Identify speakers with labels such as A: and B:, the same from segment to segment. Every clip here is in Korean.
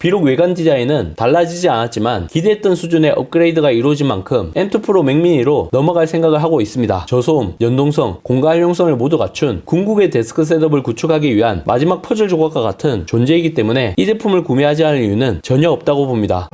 A: 비록 외관 디자인은 달라지지 않았지만 기대했던 수준의 업그레이드가 이루어진 만큼 M2 프로 맥미니로 넘어갈 생각을 하고 있습니다. 저소음, 연동성, 공간 활용성을 모두 갖춘 궁극의 데스크 셋업을 구축하기 위한 마지막 퍼즐 조각과 같은 존재이기 때문에 이 제품을 구매하지 않을 이유는 전혀 없다고 봅니다.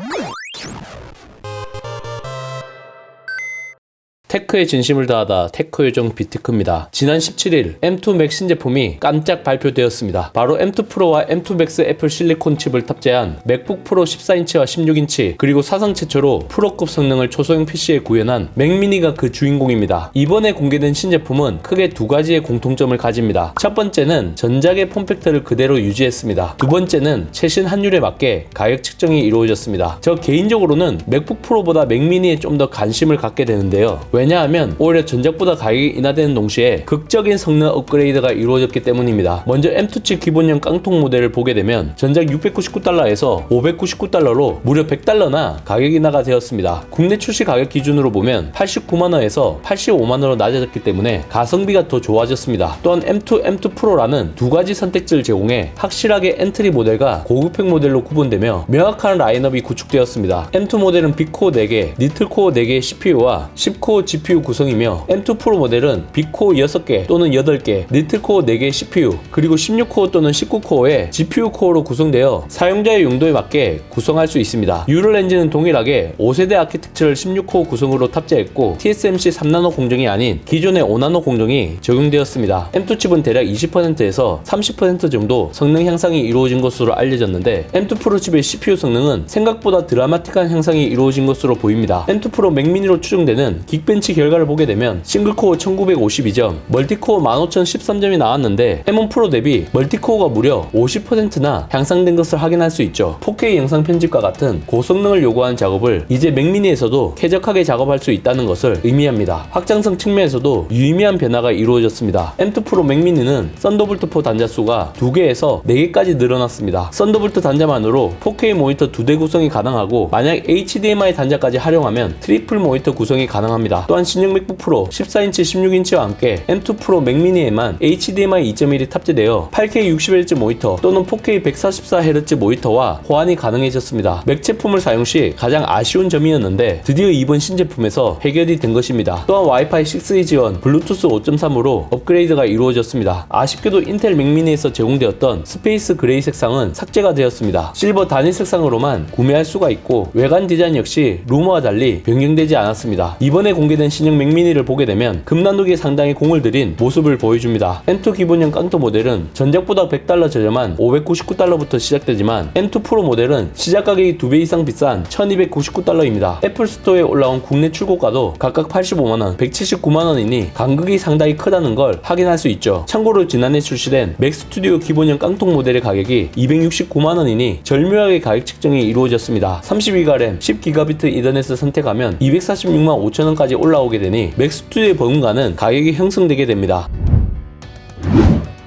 A: 테크에 진심을 다하다 테크 요정 비티크입니다. 지난 17일 M2 맥 신제품이 깜짝 발표되었습니다. 바로 M2 프로와 M2 맥스 애플 실리콘 칩을 탑재한 맥북 프로 14인치와 16인치 그리고 사상 최초로 프로급 성능을 초소형 PC에 구현한 맥미니가 그 주인공입니다. 이번에 공개된 신제품은 크게 두 가지의 공통점을 가집니다. 첫 번째는 전작의 폼팩트를 그대로 유지했습니다. 두 번째는 최신 환율에 맞게 가격 측정이 이루어졌습니다. 저 개인적으로는 맥북 프로보다 맥미니에 좀 더 관심을 갖게 되는데요. 왜 냐하면 오히려 전작보다 가격이 인하되는 동시에 극적인 성능 업그레이드가 이루어졌기 때문입니다. 먼저 M2 칩 기본형 깡통 모델을 보게 되면 전작 699달러에서 599달러로 무려 100달러나 가격 인하가 되었습니다. 국내 출시 가격 기준으로 보면 89만원에서 85만원으로 낮아졌기 때문에 가성비가 더 좋아졌습니다. 또한 M2, M2 프로라는 두 가지 선택지를 제공해 확실하게 엔트리 모델과 고급형 모델로 구분되며 명확한 라인업이 구축되었습니다. M2 모델은 빅코어 4개, 니틀코어 4개의 CPU와 10코어 GPU 구성이며 M2 프로 모델은 빅코어 6개 또는 8개, 니틀코어 4개의 CPU, 그리고 16코어 또는 19코어의 GPU 코어로 구성되어 사용자의 용도에 맞게 구성할 수 있습니다. 유럴 엔진은 동일하게 5세대 아키텍처를 16코어 구성으로 탑재했고 TSMC 3나노 공정이 아닌 기존의 5나노 공정이 적용되었습니다. M2 칩은 대략 20%에서 30% 정도 성능 향상이 이루어진 것으로 알려졌는데 M2 프로 칩의 CPU 성능은 생각보다 드라마틱한 향상이 이루어진 것으로 보입니다. M2 프로 맥미니로 추정되는 긱 벤치 결과를 보게 되면 싱글코어 1952점, 멀티코어 15013점이 나왔는데 M1 프로 대비 멀티코어가 무려 50%나 향상된 것을 확인할 수 있죠. 4K 영상 편집과 같은 고성능을 요구하는 작업을 이제 맥미니에서도 쾌적하게 작업할 수 있다는 것을 의미합니다. 확장성 측면에서도 유의미한 변화가 이루어졌습니다. M2 프로 맥미니는 썬더볼트 4 단자 수가 2개에서 4개까지 늘어났습니다. 썬더볼트 단자만으로 4K 모니터 2대 구성이 가능하고 만약 HDMI 단자까지 활용하면 트리플 모니터 구성이 가능합니다. 또한 신형 맥북 프로 14인치 16인치와 함께 M2 프로 맥미니에만 HDMI 2.1이 탑재되어 8K 60Hz 모니터 또는 4K 144Hz 모니터와 호환이 가능해졌습니다. 맥 제품을 사용 시 가장 아쉬운 점이었는데 드디어 이번 신제품에서 해결이 된 것입니다. 또한 와이파이 6E 지원, 블루투스 5.3으로 업그레이드가 이루어졌습니다. 아쉽게도 인텔 맥미니에서 제공되었던 스페이스 그레이 색상은 삭제가 되었습니다. 실버 단일 색상으로만 구매할 수가 있고 외관 디자인 역시 루머와 달리 변경되지 않았습니다. 이번에 공개 된 신형 맥미니를 보게 되면 금나누기에 상당히 공을 들인 모습을 보여줍니다. M2 기본형 깡통 모델은 전작보다 100달러 저렴한 599달러부터 시작되지만 M2 프로 모델은 시작 가격이 2배 이상 비싼 1299달러입니다. 애플 스토어에 올라온 국내 출고가도 각각 85만원, 179만원이니 간극이 상당히 크다는 걸 확인할 수 있죠. 참고로 지난해 출시된 맥 스튜디오 기본형 깡통 모델의 가격이 269만원이니 절묘하게 가격 측정이 이루어졌습니다. 32가 램, 10기가비트 이더넷을 선택하면 246만 5천원까지 올라오게 되니 맥 스튜디오에 버금가는 가격이 형성되게 됩니다.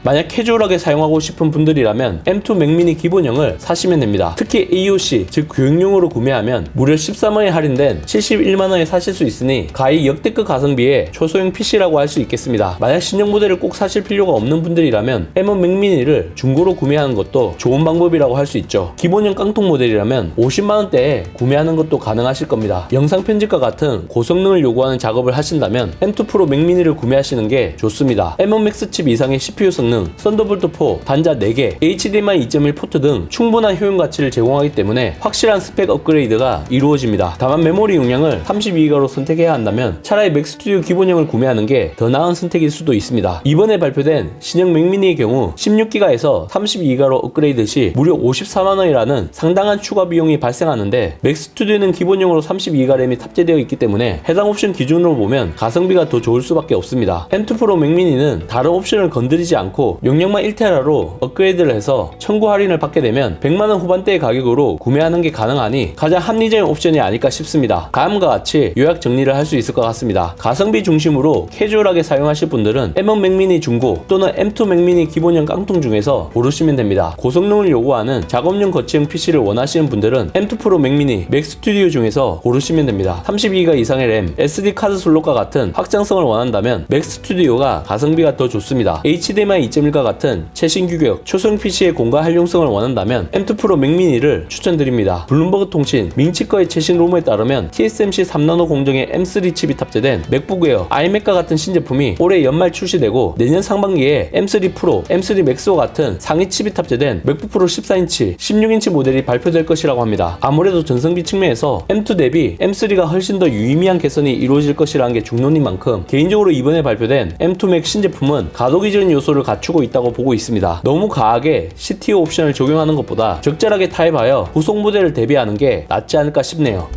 A: 만약 캐주얼하게 사용하고 싶은 분들이라면 M2 맥미니 기본형을 사시면 됩니다. 특히 AOC, 즉 교육용으로 구매하면 무려 13원에 할인된 71만원에 사실 수 있으니 가히 역대급 가성비의 초소형 PC라고 할 수 있겠습니다. 만약 신형 모델을 꼭 사실 필요가 없는 분들이라면 M1 맥미니를 중고로 구매하는 것도 좋은 방법이라고 할 수 있죠. 기본형 깡통 모델이라면 50만원대에 구매하는 것도 가능하실 겁니다. 영상 편집과 같은 고성능을 요구하는 작업을 하신다면 M2 프로 맥미니를 구매하시는 게 좋습니다. M1 맥스 칩 이상의 CPU 성능, 썬더볼트 4, 단자 4개, HDMI 2.1 포트 등 충분한 효용 가치를 제공하기 때문에 확실한 스펙 업그레이드가 이루어집니다. 다만 메모리 용량을 32기가로 선택해야 한다면 차라리 맥스튜디오 기본형을 구매하는 게 더 나은 선택일 수도 있습니다. 이번에 발표된 신형 맥미니의 경우 16기가에서 32기가로 업그레이드 시 무려 54만원이라는 상당한 추가 비용이 발생하는데 맥스튜디오는 기본형으로 32기가 램이 탑재되어 있기 때문에 해당 옵션 기준으로 보면 가성비가 더 좋을 수밖에 없습니다. M2 프로 맥미니는 다른 옵션을 건드리지 않고 용량만 1테라로 업그레이드를 해서 청구 할인을 받게 되면 100만원 후반대의 가격으로 구매하는 게 가능하니 가장 합리적인 옵션이 아닐까 싶습니다. 다음과 같이 요약 정리를 할 수 있을 것 같습니다. 가성비 중심으로 캐주얼하게 사용하실 분들은 M1 맥미니 중고 또는 M2 맥미니 기본형 깡통 중에서 고르시면 됩니다. 고성능을 요구하는 작업용 거치형 PC를 원하시는 분들은 M2 프로 맥미니, 맥 스튜디오 중에서 고르시면 됩니다. 32기가 이상의 램, SD 카드 슬롯과 같은 확장성을 원한다면 맥 스튜디오가 가성비가 더 좋습니다. HDMI 2.1과 같은 최신 규격 초성 PC의 공간 활용성을 원한다면 M2 프로 맥미니를 추천드립니다. 블룸버그 통신 밍치커의 최신 루머에 따르면 TSMC 3나노 공정의 M3 칩이 탑재된 맥북 에어, 아이맥과 같은 신제품이 올해 연말 출시되고 내년 상반기에 M3 프로, M3 맥스와 같은 상위 칩이 탑재된 맥북 프로 14인치, 16인치 모델이 발표될 것이라고 합니다. 아무래도 전성비 측면에서 M2 대비 M3가 훨씬 더 유의미한 개선이 이루어질 것이라는 게 중론인 만큼 개인적으로 이번에 발표된 M2 맥 신제품은 가독이적인 요소를 갖 추고 있다고 보고 있습니다. 너무 과하게 CTO 옵션을 적용하는 것보다 적절하게 타입하여 후속 모델을 대비하는 게 낫지 않을까 싶네요.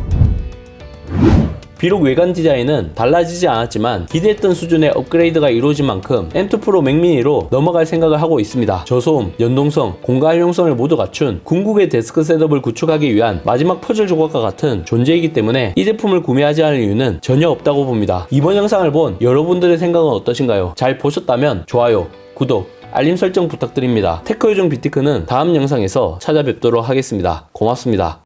A: 비록 외관 디자인은 달라지지 않았지만 기대했던 수준의 업그레이드가 이루어진 만큼 M2 프로 맥미니로 넘어갈 생각을 하고 있습니다. 저소음, 연동성, 공간 활용성을 모두 갖춘 궁극의 데스크 셋업을 구축하기 위한 마지막 퍼즐 조각과 같은 존재이기 때문에 이 제품을 구매하지 않을 이유는 전혀 없다고 봅니다. 이번 영상을 본 여러분들의 생각은 어떠신가요? 잘 보셨다면 좋아요, 구독, 알림 설정 부탁드립니다. 테크 요정 비티크는 다음 영상에서 찾아뵙도록 하겠습니다. 고맙습니다.